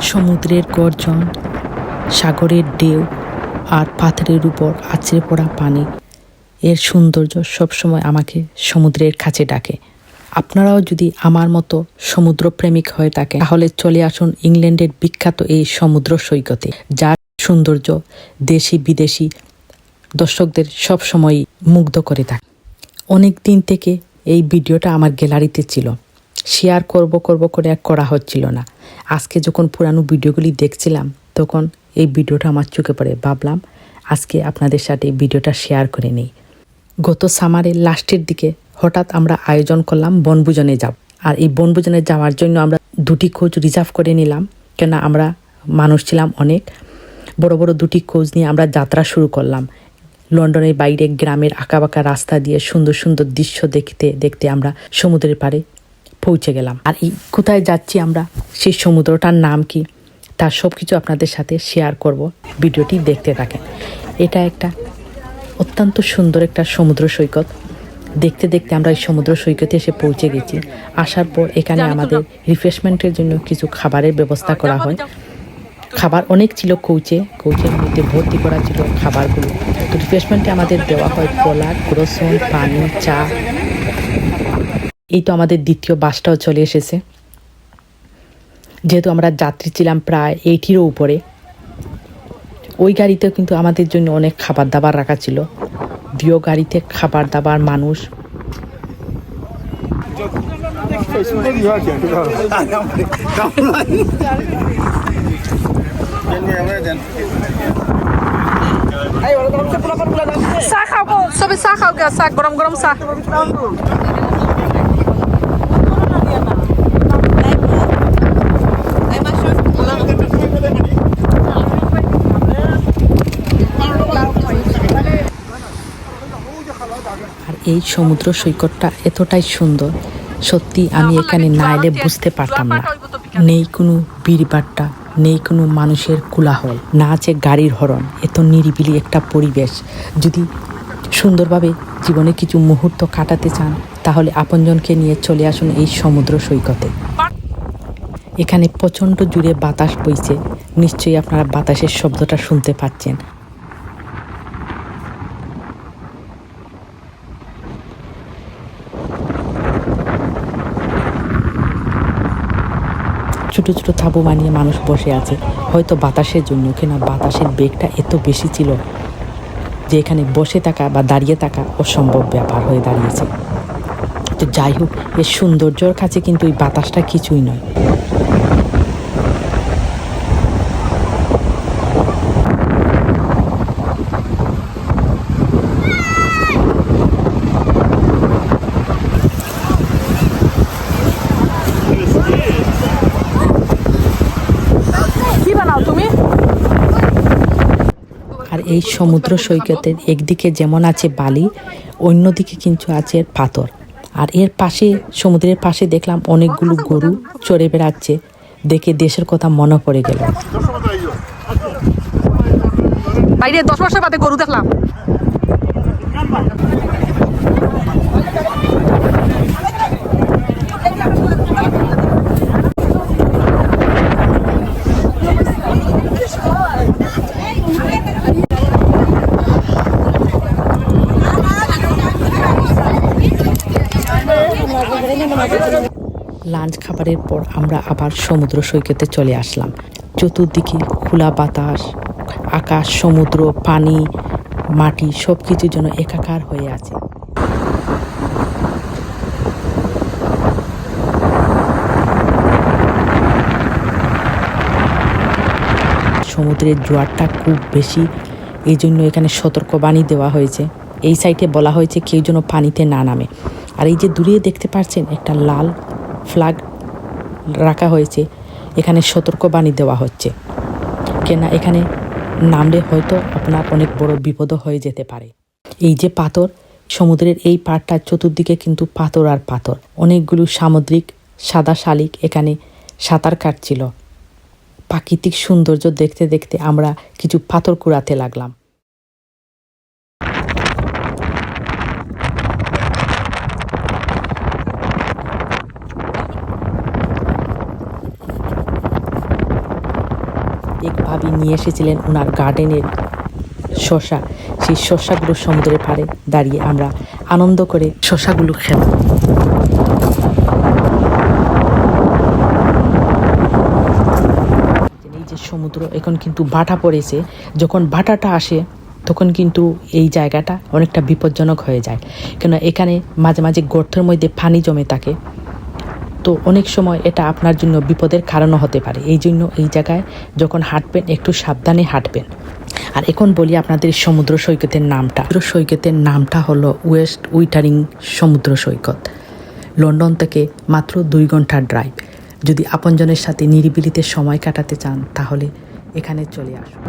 সমুদ্রের গর্জন, সাগরের ঢেউ আর পাথরের উপর আছড়ে পড়া পানি। এর সৌন্দর্য সবসময় আমাকে সমুদ্রের কাছে ডাকে। আপনারাও যদি আমার মতো সমুদ্র প্রেমিক হয়ে থাকে তাহলে চলে আসুন ইংল্যান্ডের বিখ্যাত এই সমুদ্র সৈকতে, যার সৌন্দর্য দেশি বিদেশি দর্শকদের সবসময়ই মুগ্ধ করে থাকে। অনেক দিন থেকে এই ভিডিওটা আমার গ্যালারিতে ছিল। শেয়ার করব করব করে আর করা হচ্ছিল না। আজকে যখন পুরানো ভিডিওগুলি দেখছিলাম, তখন এই ভিডিওটা আমার চোখে পড়ে। ভাবলাম, আজকে আপনাদের সাথে ভিডিওটা শেয়ার করে নিই। গত সামারের লাস্টের দিকে হঠাৎ আমরা আয়োজন করলাম বনভোজনে যাব। আর এই বনভোজনে যাওয়ার জন্য আমরা দুটি কোচ রিজার্ভ করে নিলাম। কেন আমরা মানুষ ছিলাম অনেক। বড় বড় দুটি কোচ নিয়ে আমরা যাত্রা শুরু করলাম। লন্ডনের বাইরে গ্রামের আঁকাবাঁকা রাস্তা দিয়ে সুন্দর সুন্দর দৃশ্য দেখতে দেখতে আমরা সমুদ্রের পাড়ে পৌঁছে গেলাম। আর এই কোথায় যাচ্ছি আমরা? সেই সমুদ্রটার নাম কি? তার সব কিছু আপনাদের সাথে শেয়ার করব। ভিডিওটি দেখতে থাকেন। এটা একটা অত্যন্ত সুন্দর একটা সমুদ্র সৈকত। দেখতে দেখতে আমরা এই সমুদ্র সৈকতে এসে পৌঁছে গেছি। আসার পর এখানে আমাদের রিফ্রেশমেন্টের জন্য কিছু খাবারের ব্যবস্থা করা হয়। খাবার অনেক ছিল কৌচে। কৌচের মধ্যে ভর্তি করা ছিল খাবারগুলো। তো রিফ্রেশমেন্টে আমাদের দেওয়া হয় কলা ক্রোসন পানি চা এই তো আমাদের দ্বিতীয় বাসটাও চলে এসেছে। যেহেতু আমরা যাত্রী ছিলাম প্রায় এইটিরও উপরে, ওই গাড়িতেও কিন্তু আমাদের জন্য অনেক খাবার দাবার রাখা ছিল। দিও গাড়িতে খাবার দাবার মানুষ। চা খাও গো সবে চা খাও গে, চা গরম গরম চা আর এই সমুদ্র সৈকতটা এতটাই সুন্দর। সত্যি আমি এখানে না এলে বুঝতে পারতাম না। নেই কোনো ভিড়ভাট্টা নেই কোনো মানুষের কোলাহল না আছে গাড়ির হরণ এত নিরিবিলি একটা পরিবেশ। যদি সুন্দরভাবে জীবনে কিছু মুহূর্ত কাটাতে চান তাহলে আপনজনকে নিয়ে চলে আসুন এই সমুদ্র সৈকতে। এখানে প্রচণ্ড জুড়ে বাতাস বইছে। নিশ্চয়ই আপনারা বাতাসের শব্দটা শুনতে পাচ্ছেন। ছোট ছোট তাঁবু বানিয়ে মানুষ বসে আছে। হয়তো বাতাসের জন্য, কেনা বাতাসের বেগটা এত বেশি ছিল যে এখানে বসে থাকা বা দাঁড়িয়ে থাকা অসম্ভব ব্যাপার হয়ে দাঁড়িয়েছে। তো যাই হোক, এর সৌন্দর্যর কাছে কিন্তু এই বাতাসটা কিছুই নয় কি বানাও তুমি আর এই সমুদ্র সৈকতের একদিকে যেমন আছে বালি, অন্যদিকে কিন্তু আছে পাথর। আর এর পাশে, সমুদ্রের পাশে দেখলাম অনেকগুলো গরু চড়ে বেড়াচ্ছে। দেখে দেশের কথা মনে পড়ে গেল। বাইরে দশ বছর বাদে গরু দেখলাম। লাঞ্চ খাবারের পর আমরা আবার সমুদ্র সৈকতে চলে আসলাম। চতুর্দিকে খোলা বাতাস, আকাশ, সমুদ্র, পানি, মাটি সব কিছুর জন্য একাকার হয়ে আছে। সমুদ্রের জোয়ারটা খুব বেশি এই জন্য এখানে সতর্কবাণী দেওয়া হয়েছে। এই সাইটে বলা হয়েছে কেউ যেন পানিতে না নামে। আর এই যে দূরে দেখতে পাচ্ছেন একটা লাল ফ্ল্যাগ রাখা হয়েছে। এখানে সতর্কবাণী দেওয়া হচ্ছে। কেনা এখানে নামলে হয়তো আপনার অনেক বড় বিপদ হয়ে যেতে পারে। এই যে পাথর, সমুদ্রের এই পাড়টার চতুর্দিকে কিন্তু পাথর আর পাথর। অনেকগুলো সামুদ্রিক সাদা শালিক এখানে সাঁতার কাটছিল। প্রাকৃতিক সৌন্দর্য দেখতে দেখতে আমরা কিছু পাথর কুড়াতে লাগলাম। এক নিয়ে এসেছিলেন ওনার গার্ডেনের শশা সেই শশাগুলো সমুদ্রের পাড়ে দাঁড়িয়ে আমরা আনন্দ করে শশাগুলো খেলাম। সমুদ্র, এখন কিন্তু বাটা পড়েছে। যখন বাটাটা আসে, তখন কিন্তু এই জায়গাটা অনেকটা বিপজ্জনক হয়ে যায়। কেন এখানে মাঝে মাঝে গর্তের মধ্যে পানি জমে থাকে। তো অনেক সময় এটা আপনার জন্য বিপদের কারণও হতে পারে। এই জন্য এই জায়গায় যখন হাঁটবেন, একটু সাবধানে হাঁটবেন। আর এখন বলি আপনাদের সমুদ্র সৈকতের নামটা। সমুদ্র সৈকতের নামটা হলো ওয়েস্ট উইটারিং সমুদ্র সৈকত। লন্ডন থেকে মাত্র দুই ঘণ্টার ড্রাইভ। যদি আপনজনের সাথে নিরিবিলিতে সময় কাটাতে চান, তাহলে এখানে চলে আসুন।